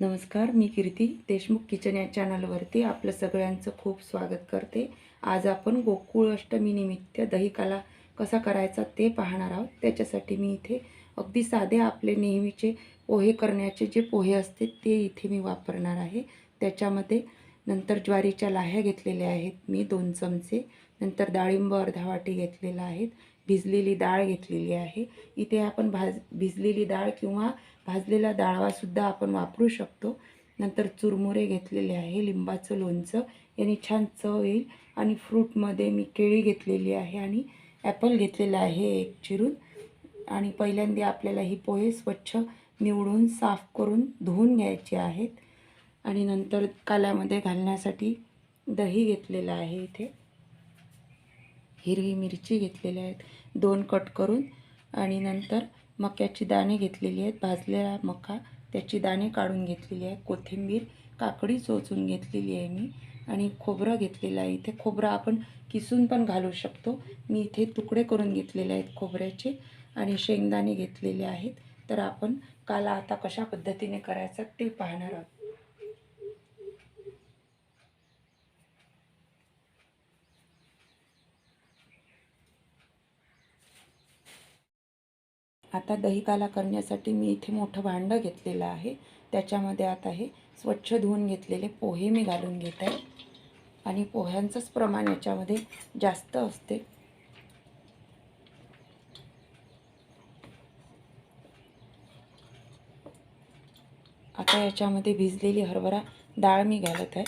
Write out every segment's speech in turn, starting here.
नमस्कार मी कीर्ती देशमुख किचन या चॅनलवरती आपलं सगळ्यांचं खूप स्वागत करते. आज आपण गोकुळ अष्टमीनिमित्त दहीकाला कसा करायचा ते पाहणार आहोत. त्याच्यासाठी मी इथे अगदी साधे आपले नेहमीचे पोहे करण्याचे जे पोहे असते ते इथे मी वापरणार आहे. त्याच्यामध्ये नंतर ज्वारीच्या लाह्या घेतलेल्या आहेत मी दोन चमचे. नंतर डाळिंब अर्धा वाटी घेतलेला आहेत भिजलेली डाळ घेतलेली आहे. इथे आपण भाज भिजलेली डाळ किंवा भाजलेला डाळवासुद्धा आपण वापरू शकतो. नंतर चुरमुरे घेतलेले आहे लिंबाचं लोणचं. याने छान चव येईल. आणि फ्रूटमध्ये मी केळी घेतलेली आहे आणि ॲपल घेतलेला आहे एक चिरून. आणि पहिल्यांदा आपल्याला ही पोहे स्वच्छ निवडून साफ करून धुवून घ्यायचे आहेत. आणि नंतर काल्यामध्ये घालण्यासाठी दही घेतलेलं आहे इथे. हिरवी मिरची घेतलेल्या आहेत. दोन कट करून आणि नंतर मक्याची दाणे घेतलेली आहेत. भाजलेला मका त्याची दाणे काढून घेतलेली आहे. कोथिंबीर काकडी चोचून घेतलेली आहे मी आणि खोबरं घेतलेलं आहे इथे. खोबरं आपण किसून पण घालू शकतो. मी इथे तुकडे करून घेतलेले आहेत खोबऱ्याचे आणि शेंगदाणे घेतलेले आहेत. तर आपण काला आता कशा पद्धतीने करायचा ते पाहणार आहोत. आता दही काला करण्यासाठी मी इथे मोठं भांडं घेतलेलं आहे. त्याच्यामध्ये आता हे स्वच्छ धुवून घेतलेले पोहे मी घालून घेत आहे. आणि पोह्यांचंच प्रमाण याच्यामध्ये जास्त असते. आता याच्यामध्ये भिजलेली हरभरा डाळ मी घालत आहे.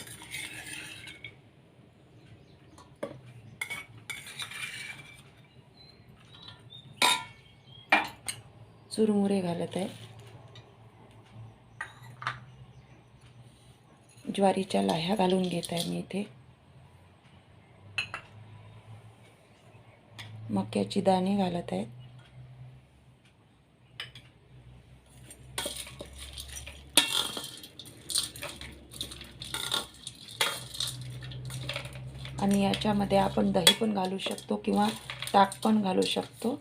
चुरमुरे घालत आहे. ज्वारीच्या लाह्या घालून घेत आहे मी इथे. मक्याची दाणे घालत आहेत आणि याच्यामध्ये आपण दही पण घालू शकतो किंवा ताक पण घालू शकतो.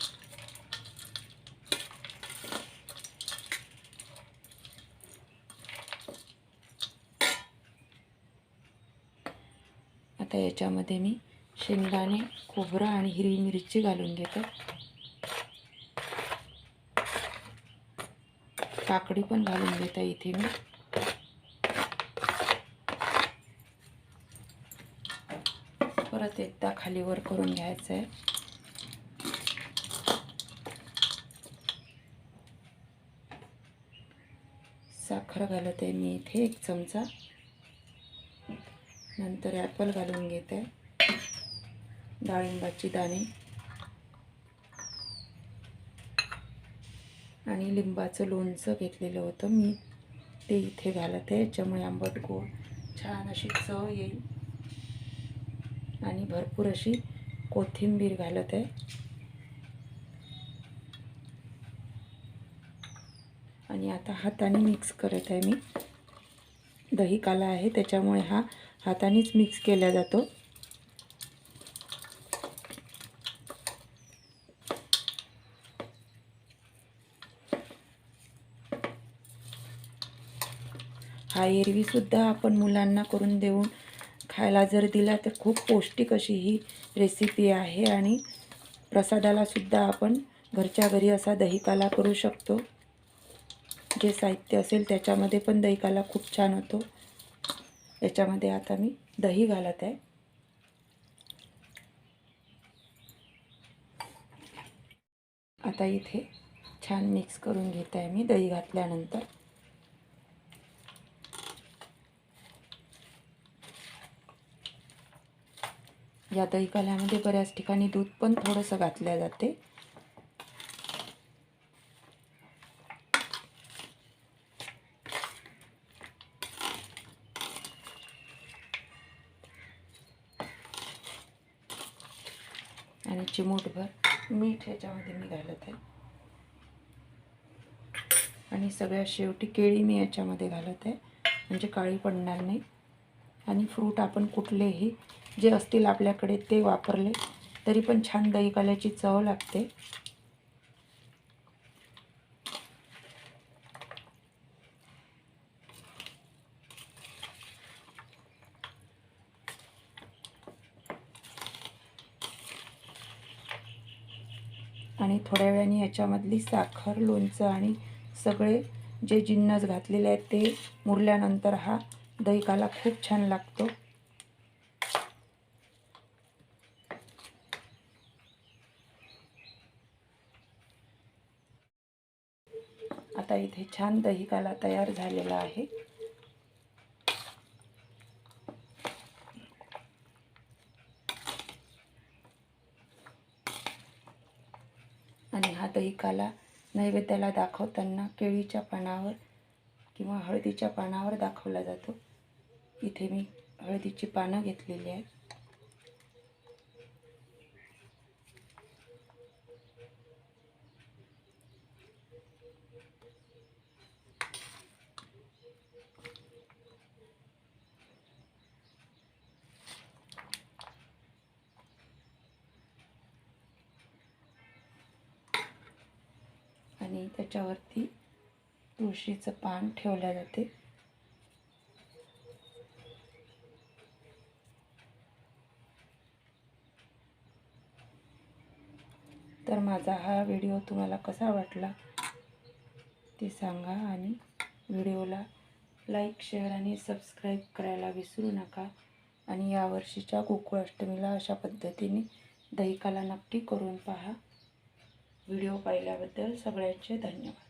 आता याच्यामध्ये मी शेंगदाणे खोबरं आणि हिरवी मिरची घालून घेते. काकडी पण घालून घेते इथे मी. परत एकदा खालीवर करून घ्यायचं आहे साखर घालत आहे मी इथे एक चमचा. नंतर ॲपल घालून घेत. आहे डाळिंबाची दाणे. आणि लिंबाचं लोणचं घेतलेलं होतं मी. ते इथे घालत. आहे याच्यामुळे आंबट गोड छान अशी चव येईल. आणि भरपूर अशी कोथिंबीर घालत. आहे आणि आता हाताने मिक्स करत आहे मी. दही काला आहे त्याच्यामुळे हा हातानेच मिक्स केला जातो. हा एरवीसुद्धा आपण मुलांना करून देऊन खायला जर दिला तर खूप पौष्टिक अशी ही रेसिपी आहे आणि प्रसादालासुद्धा आपण घरच्या घरी असा दहीकाला करू शकतो. जे साहित्य असेल त्याच्यामध्ये पण दहीकाला खूप छान होतो. याच्यामध्ये आता मी दही घालत आहे. आता इथे छान मिक्स करून घेत आहे मी दही घातल्यानंतर. या दही काल्यामध्ये बऱ्याच ठिकाणी दूध पण थोडंसं घातल्या जाते. आणि चिमूटभर मीठ ह्याच्यामध्ये मी घालत आहे आणि सगळ्यात शेवटी केळी मी याच्यामध्ये घालत आहे. म्हणजे काळी पडणार नाही. आणि फ्रूट आपण कुठलेही जे असतील आपल्याकडे ते वापरले तरी पण छान दही काल्याची चव लागते. आणि थोड्या वेळाने याच्यामधली साखर लोणचं आणि सगळे जे जिन्नस घातलेले आहेत ते मुरल्यानंतर हा दहीकाला खूप छान लागतो. आता इथे छान दहीकाला तयार झालेला आहे. आणि हा दही काला नैवेद्याला दाखवताना केळीच्या पानावर किंवा हळदीच्या पानावर दाखवला जातो. इथे मी हळदीची पानं घेतलेली आहेत आणि त्याच्यावरती तुळशीचं पान ठेवल्या जाते. तर माझा हा व्हिडिओ तुम्हाला कसा वाटला ते सांगा आणि व्हिडिओला लाईक शेअर आणि सबस्क्राईब करायला विसरू नका. आणि यावर्षीच्या गोकुळाष्टमीला अशा पद्धतीने दहीकाला नक्की करून पहा. व्हिडिओ पाहिल्याबद्दल सगळ्यांचे धन्यवाद.